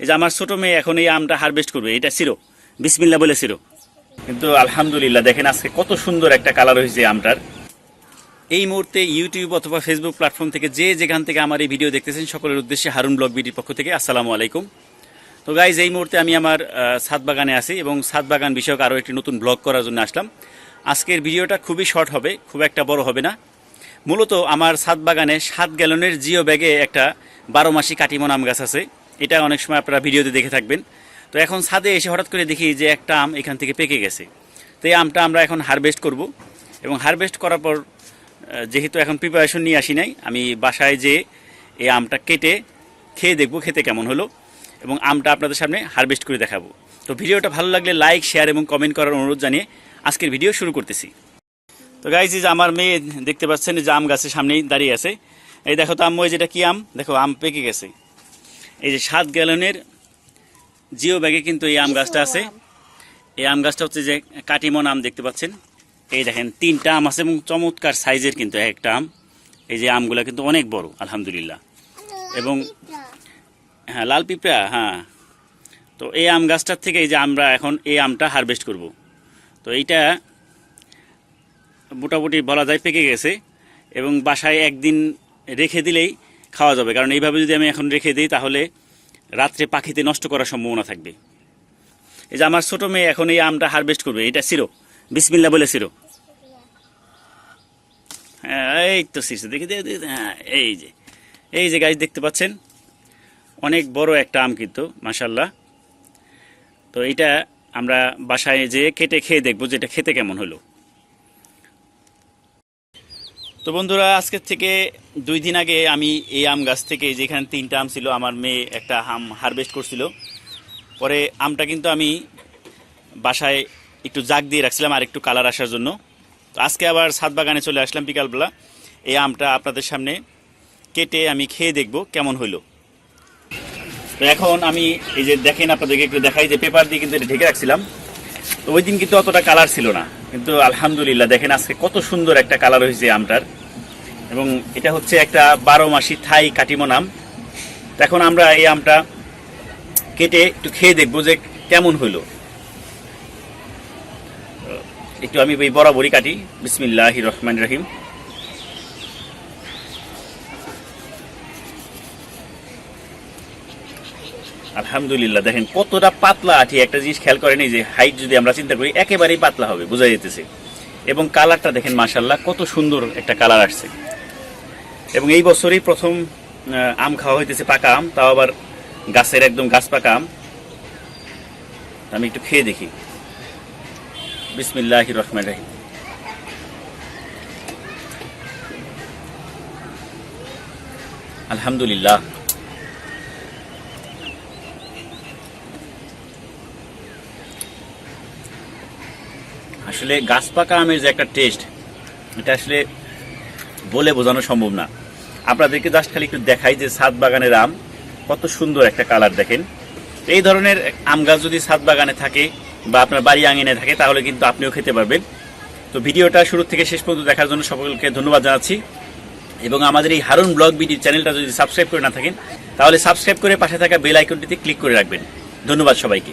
এই যে আমার ছোট মেয়ে এখন এই আমটা হারভেস্ট করবে, এটা ছিল। বিসমিল্লা বলে ছিল। কিন্তু আলহামদুলিল্লাহ, দেখেন আজকে কত সুন্দর একটা কালার হয়েছে আমটার। এই মুহূর্তে ইউটিউব অথবা ফেসবুক প্ল্যাটফর্ম থেকে যে যেখান থেকে আমার এই ভিডিও দেখতেছেন, সকলের উদ্দেশ্যে হারুন ব্লগ বিডির পক্ষ থেকে আসসালামু আলাইকুম। তো গাইজ এই মুহূর্তে আমি আমার ছাদ বাগানে আছি এবং ছাদ বাগান বিষয়ক আরও একটি নতুন ব্লগ করার জন্য আসলাম। আজকের ভিডিওটা খুবই শর্ট হবে, খুব একটা বড় হবে না। মূলত আমার ছাদ বাগানে সাত গ্যালনের জিও ব্যাগে একটা বারো মাসি কাটিমন আম গাছ আছে। এটা অনেক সময় আপনারা ভিডিওতে দেখে থাকবেন। তো এখন ছাদে এসে হঠাৎ করে দেখি যে একটা আম এখান থেকে পেকে গেছে। তো এই আমটা আমরা এখন হারভেস্ট করব এবং হারভেস্ট করার পর যেহেতু এখন প্রিপারেশন নিয়ে আসি নাই, আমি বাসায় যে এই আমটা কেটে খেয়ে দেখব খেতে কেমন হলো এবং আমটা আপনাদের সামনে হারভেস্ট করে দেখাবো। তো ভিডিওটা ভালো লাগলে লাইক শেয়ার এবং কমেন্ট করার অনুরোধ জানিয়ে আজকের ভিডিও শুরু করতেছি। তো গাইজ যে আমার মেয়ে দেখতে পাচ্ছেন যে আম গাছের সামনেই দাঁড়িয়ে আছে। এই দেখো তো আম্মু যেটা কি আম? দেখো, আম পেকে গেছে। এই যে সাত গ্যালনের জিও ব্যাগে কিন্তু এই আম গাছটা আছে। এই আম গাছটা হচ্ছে যে কাটিমন আম দেখতে পাচ্ছেন। এই দেখেন, তিনটা আম আছে এবং চমৎকার সাইজের কিন্তু এক একটা আম। এই যে আমগুলো কিন্তু অনেক বড়, আলহামদুলিল্লাহ। এবং হ্যাঁ লাল পিঁপড়া হ্যাঁ। তো এই আম গাছটার থেকে এই যে আমরা এখন এই আমটা হারভেস্ট করব। তো এইটা মোটামুটি বলা যায় পেকে গেছে এবং বাসায় একদিন রেখে দিলেই খাওয়া যাবে। কারণ এইভাবে যদি আমি এখন রেখে দিই, তাহলে রাত্রে পাখিতে নষ্ট করার সম্ভাবনা থাকবে। এই যে আমার ছোট মেয়ে এখন এই আমটা হারভেস্ট করবে, এটা ছিল বিসমিল্লা বলে ছিল হ্যাঁ এই তো শীর্ষ দেখি হ্যাঁ এই যে। এই যে গাছ দেখতে পাচ্ছেন? অনেক বড় একটা আম কিন্তু মাসাল্লাহ তো এটা আমরা বাসায় যে কেটে খেয়ে দেখব যে এটা খেতে কেমন হলো। তো বন্ধুরা, আজকের থেকে দুই দিন আগে আমি এই আম গাছ থেকে যেখানে তিনটা আম ছিল, আমার মেয়ে একটা আম হারভেস্ট করছিল। পরে আমটা কিন্তু আমি বাসায় একটু জাগ দিয়ে রাখছিলাম আর একটু কালার আসার জন্য। তো আজকে আবার ছাদ বাগানে চলে আসলাম বিকালবেলা। এই আমটা আপনাদের সামনে কেটে আমি খেয়ে দেখব কেমন হলো তো এখন আমি এই যে দেখেন, আপনাদেরকে একটু দেখাই যে পেপার দিয়ে কিন্তু এটা ঢেকে রাখছিলাম। তো ওই দিন কিন্তু অতটা কালার ছিল না। কিন্তু আলহামদুলিল্লাহ, দেখেন আজকে কত সুন্দর একটা কালার হয়েছে আমটার। এবং এটা হচ্ছে একটা বারো মাসি থাই কাটিমন আম এখন আমরা এই আমটা কেটে একটু খেয়ে দেখব যে কেমন হলো একটু আমি বরাবরই কাটি। বিসমিল্লাহ রহমান রহিম। আলহামদুলিল্লাহ, দেখেন কতটা পাতলা আঠি একটা জিনিস খেয়াল করেন যে হাইট যদি আমরা চিন্তা করি, একেবারেই পাতলা হবে, বোঝা যেতেছে এবং কালারটা দেখেন মাশাল্লাহ কত সুন্দর একটা কালার আসছে। এবং এই বছরই প্রথম আম খাওয়া হইতেছে পাকা আম, তাও আবার গাছের একদম গাছ পাকা আম। আমি একটু খেয়ে দেখি। বিসমিল্লাহ রহমান রাহিম। আলহামদুলিল্লাহ। আসলে গাছ পাকা আমের যে একটা টেস্ট এটা আসলে বলে বোঝানো সম্ভব না। আপনাদেরকে জাস্ট খালি একটু দেখাই যে ছাদ বাগানের আম কত সুন্দর একটা কালার দেখেন। এই ধরনের আম গাছ যদি ছাদ বাগানে থাকে বা আপনার বাড়ি আঙিনে থাকে, তাহলে কিন্তু আপনিও খেতে পারবেন। তো ভিডিওটা শুরু থেকে শেষ পর্যন্ত দেখার জন্য সকলকে ধন্যবাদ জানাচ্ছি। এবং আমাদের এই হারুন ব্লগ বিডি চ্যানেলটা যদি সাবস্ক্রাইব করে না থাকেন, তাহলে সাবস্ক্রাইব করে পাশে থাকা বেল আইকনটিতে ক্লিক করে রাখবেন। ধন্যবাদ সবাইকে।